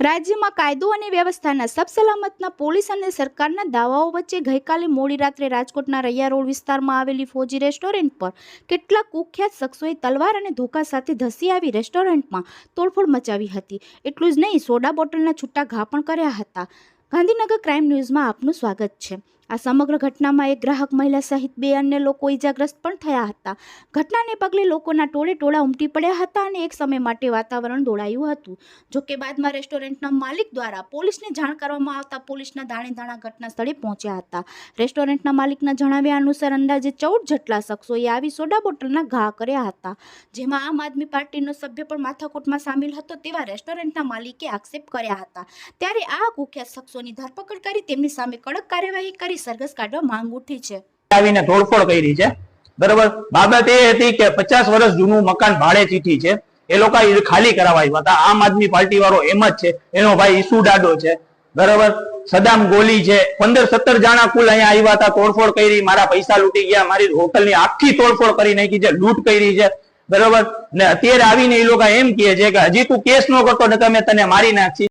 રાજ્યમાં કાયદો અને વ્યવસ્થાના સબસલામતના પોલીસ અને સરકારના દાવાઓ વચ્ચે ગઈકાલે મોડી રાત્રે રાજકોટના રૈયા રોડ વિસ્તારમાં આવેલી ફોજી રેસ્ટોરન્ટ પર કેટલાક કુખ્યાત શખ્સોએ તલવાર અને ધોકા સાથે ધસી આવી રેસ્ટોરન્ટમાં તોડફોડ મચાવી હતી. એટલું જ નહીં, સોડા બોટલના છૂટા ઘા પણ કર્યા હતા. ગાંધીનગર ક્રાઇમ ન્યૂઝમાં આપનું સ્વાગત છે. આ સમગ્ર ઘટનામાં એક ગ્રાહક મહિલા સહિત બે અન્ય લોકો ઈજાગ્રસ્ત પણ થયા હતા. ઘટનાને પગલે લોકોના ટોળે ટોળા ઉમટી પડ્યા હતા અને એક સમય માટે વાતાવરણ દોડાયું હતું. જોકે બાદમાં રેસ્ટોરન્ટના માલિક દ્વારા પોલીસને જાણ કરવામાં આવતા પોલીસના દાણે દાણા ઘટના સ્થળે પહોંચ્યા હતા. રેસ્ટોરન્ટના માલિકના જણાવ્યા અનુસાર અંદાજે ચૌદ જેટલા શખ્સોએ આવી સોડા બોટલના ઘા કર્યા હતા. જેમાં આમ આદમી પાર્ટીનો સભ્ય પણ માથાકૂટમાં સામેલ હતો તેવા રેસ્ટોરન્ટના માલિકે આક્ષેપ કર્યા હતા. ત્યારે આ કુખ્યાત શખ્સોની ધરપકડ કરી તેમની સામે કડક કાર્યવાહી કરી સરઘસ કાઢવા માંગ ઉઠી છે. આવીને તોડફોડ કરી છે. બરોબર? બાબત એ હતી કે પચાસ વર્ષ જૂનું મકાન ભાડે ચીઠી છે. એ લોકો ખાલી કરાવવા આવ્યા હતા. આમ આદમી પાર્ટી વાળો એમ જ છે. એનો ભાઈ ઈસુ ડાડો છે. બરોબર? સદામ ગોલી છે. પંદર સત્તર જણા કુલ અહીંયા આવ્યા હતા. તોડફોડ કરી, મારા પૈસા લૂંટી ગયા. મારી હોટલની આખી તોડફોડ કરી નાખી છે. લૂંટ કરી છે. બરોબર? ને અત્યારે આવીને એ લોકો એમ કહે છે કે હજી તું કેસ ન કરતો ને તમે તને મારી નાખશી.